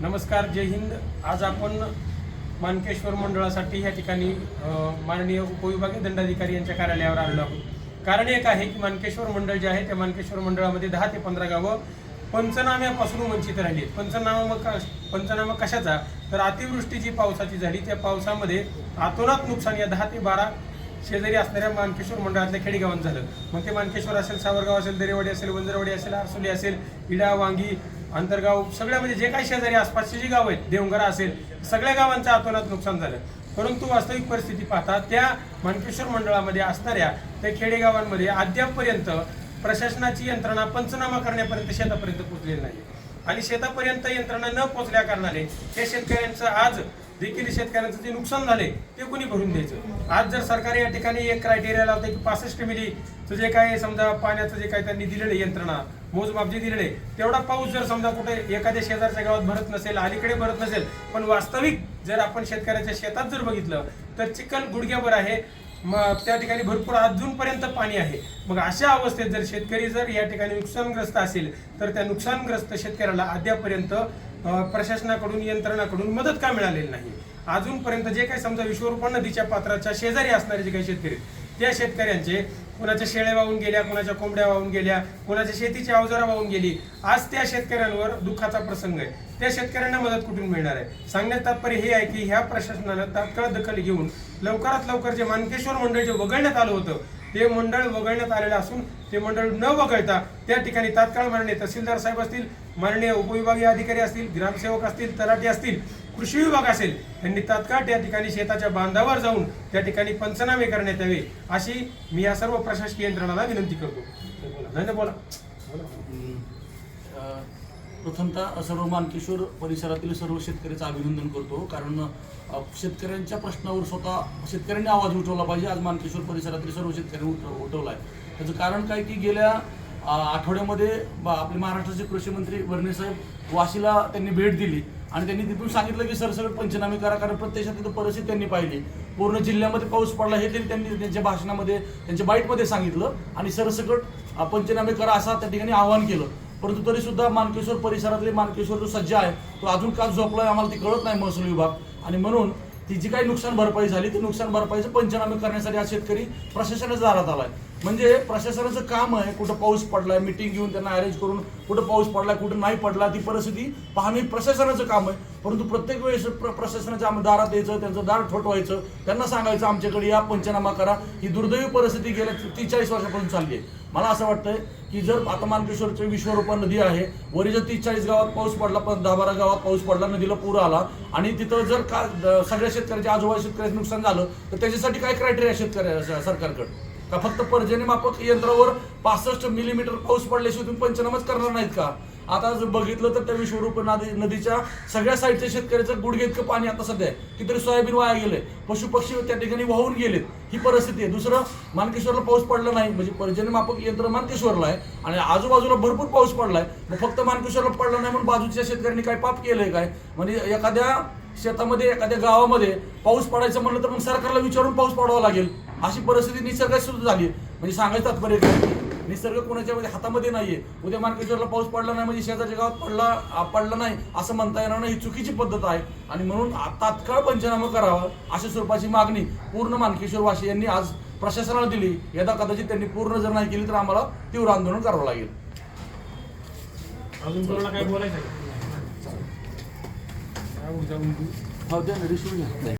नमस्कार जय हिंद. आज आपण मानकेश्वर मंडळासाठी या ठिकाणी माननीय उपविभागीय दंडाधिकारी यांच्या कार्यालयावर आलेलो आहोत. कारण एक आहे की मानकेश्वर मंडळ जे आहे त्या मानकेश्वर मंडळामध्ये दहा ते पंधरा गावं पंचनाम्यापासून वंचित राहिली आहेत. पंचनामा क- पंचनामा कशाचा? तर अतिवृष्टी जी पावसाची झाली त्या पावसामध्ये आतोनात नुकसान या दहा ते बारा शेजारी असणाऱ्या मानकेश्वर मंडळातल्या खेडेगावांत झालं. मग ते मानकेश्वर असेल सावरगाव असेल दरेवाडी असेल वंजरवाडी असेल आरसोली असेल इडा वांगी आंतरगाव सगळ्या म्हणजे जे काही शेजारी आसपासचे जी गाव आहेत देवंगरा असेल सगळ्या गावांचं आतोनात नुकसान झालं. परंतु वास्तविक परिस्थिती पाहता त्या मानकेश्वर मंडळामध्ये असणाऱ्या त्या खेडेगावांमध्ये अद्यापपर्यंत प्रशासनाची यंत्रणा पंचनामा करण्यापर्यंत शेतापर्यंत पोहोचलेली नाही. आणि शेतापर्यंत यंत्रणा न पोहोचल्या कारणाने त्या शेतकऱ्यांचं आज देखील शेतकऱ्यांचं जे नुकसान झाले ते कोणी भरून द्यायचं? आज जर सरकार या ठिकाणी एक क्रायटेरिया लावते की पासष्ट मिली जे काय समजा पाण्याचं जे काय त्यांनी दिलेलं यंत्रणा मोजमाप जे दिलेले तेवढा पाऊस जर समजा कुठे एखाद्या शेजारच्या गावात भरत नसेल अलीकडे भरत नसेल पण वास्तविक जर आपण शेतकऱ्याच्या शेतात जर बघितलं तर चिखल गुडघ्यावर आहे मग त्या ठिकाणी भरपूर अजूनपर्यंत पाणी आहे. मग अशा अवस्थेत जर शेतकरी जर या ठिकाणी नुकसानग्रस्त असेल तर त्या नुकसानग्रस्त शेतकऱ्याला अद्यापर्यंत प्रशासनाकडून यंत्रणाकडून मदत का मिळालेली नाही? अजूनपर्यंत जे काही समजा विश्वरूपा नदीच्या पात्राच्या शेजारी असणारे जे काही शेतकरी त्या शेतकऱ्यांचे कोणाच्या शेळ्या वाहून गेल्या कोणाच्या कोंबड्या वाहून गेल्या कोणाच्या शेतीची अवजारं वाहून गेली आज त्या शेतकऱ्यांवर दुःखाचा प्रसंग आहे. त्या शेतकऱ्यांना मदत कुठून मिळणार आहे? सांगण्यात तात्पर्य हे आहे की ह्या प्रशासनानं तात्काळ दखल घेऊन लवकरात लवकर जे मानकेश्वर मंडळ जे वगळण्यात आलं होतं ते मंडळ वगळण्यात आलेलं असून ते मंडळ न वगळता त्या ठिकाणी तात्काळ माननीय तहसीलदार साहेब असतील माननीय उपविभागीय अधिकारी असतील ग्रामसेवक असतील तलाठी असतील कृषी विभाग असेल त्यांनी तात्काळ त्या ठिकाणी शेताच्या बांधावर जाऊन त्या ठिकाणी पंचनामे करण्यात यावे अशी मी या सर्व प्रशासकीय यंत्रणाला विनंती करतो. धन्यवाद बोला. प्रथमतः सर्व मानकेश्वर परिसरातील सर्व शेतकऱ्याचं अभिनंदन करतो. कारण शेतकऱ्यांच्या प्रश्नावर स्वतः शेतकऱ्यांनी आवाज उठवला पाहिजे. आज मानकेश्वर परिसरातील सर्व शेतकऱ्यांनी उठ उठवला आहे त्याचं कारण काय की गेल्या आठवड्यामध्ये बा- आपले महाराष्ट्राचे कृषी मंत्री वर्णेसाहेब वाशीला त्यांनी भेट दिली. आणि त्यांनी तिथून सांगितलं की सरसकट पंचनामे करा कारण प्रत्यक्षात तिथं परिस्थिती त्यांनी पाहिली. पूर्ण जिल्ह्यामध्ये पाऊस पडला हे त्यांनी त्यांनी त्यांच्या भाषणामध्ये त्यांच्या बाईटमध्ये सांगितलं. आणि सरसकट पंचनामे करा असं त्या ठिकाणी आवाहन केलं. परंतु तरी सुद्धा मानकेश्वर परिसरातले मानकेश्वर जो सज्ज आहे तो अजून का झोपलाय आम्हाला ती कळत नाही महसूल विभाग. आणि म्हणून ती जी काही नुकसान भरपाई झाली ती नुकसान भरपाईचं पंचनामे करण्यासाठी हा शेतकरी प्रशासनाच्या दारात आलाय. म्हणजे प्रशासनाचं काम आहे कुठं पाऊस पडलाय मिटिंग घेऊन त्यांना अरेंज करून कुठं पाऊस पडलाय कुठं नाही पडला ती परिस्थिती पाहणे प्रशासनाचं काम आहे. परंतु प्रत्येक वेळेस प्र- प्रशासनाच्या आम- दारात यायचं त्यांचं दार ठोठवायचं त्यांना सांगायचं आमच्याकडे या पंचनामा करा. ही दुर्दैवी परिस्थिती गेल्या तीस वर्षापासून चालली आहे. मला असं वाटतंय की जर आता मानकेश्वरची विश्वरूपा नदी आहे वरी जर तीस चाळीस गावात पाऊस पडला पण दहा बारा गावात पाऊस पडला नदीला पूर आला आणि तिथं जर का सगळ्या शेतकऱ्याच्या आजोबा शेतकऱ्याचं नुकसान झालं तर त्याच्यासाठी काय क्रायटेरिया शेतकऱ्या सरकारकडे? का फक्त पर्जन्यमापक यंत्रावर पासष्ट मिलीमीटर पाऊस पडल्याशिवाय तुम्ही पंचनामाच करणार नाहीत का? आता जर बघितलं तर त्या विश्वरूप नदी नदीच्या सगळ्या साईडच्या शेतकऱ्याचं गुडघे इतकं पाणी आता सध्या आहे. कितीतरी सोयाबीन वाया गेले पशु पक्षी त्या ठिकाणी वाहून गेलेत. ही परिस्थिती आहे. दुसरं मानकेश्वरला पाऊस पडला नाही. म्हणजे पर्जन्यमापक यंत्र मानकेश्वरला आहे आणि आजूबाजूला भरपूर पाऊस पडलाय. मग फक्त मानकेश्वरला पडला नाही म्हणून बाजूच्या शेतकऱ्यांनी काय पाप केलंय काय? म्हणजे एखाद्या शेतामध्ये एखाद्या गावामध्ये पाऊस पडायचं म्हणलं तर मग सरकारला विचारून पाऊस पडावा लागेल. अशी परिस्थिती निसर्गात सुद्धा झाली म्हणजे सांगायचं तात्पर्य काय निसर्ग कोणाच्या मध्ये हातामध्ये नाहीये. उद्या मार्केश्वरला पाऊस पडला नाही म्हणजे शेजारच्या गावात पडला पडला नाही असं म्हणता येणार नाही. ही चुकीची पद्धत आहे. आणि म्हणून तात्काळ पंचनामा करावा अशा स्वरूपाची मागणी पूर्ण मानकेश्वर वाशी यांनी आज प्रशासनाला दिली. यदा कदाचित त्यांनी पूर्ण जर नाही केली तर आम्हाला तीव्र आंदोलन करावं लागेल. अजून कोणाला काय बोलायचं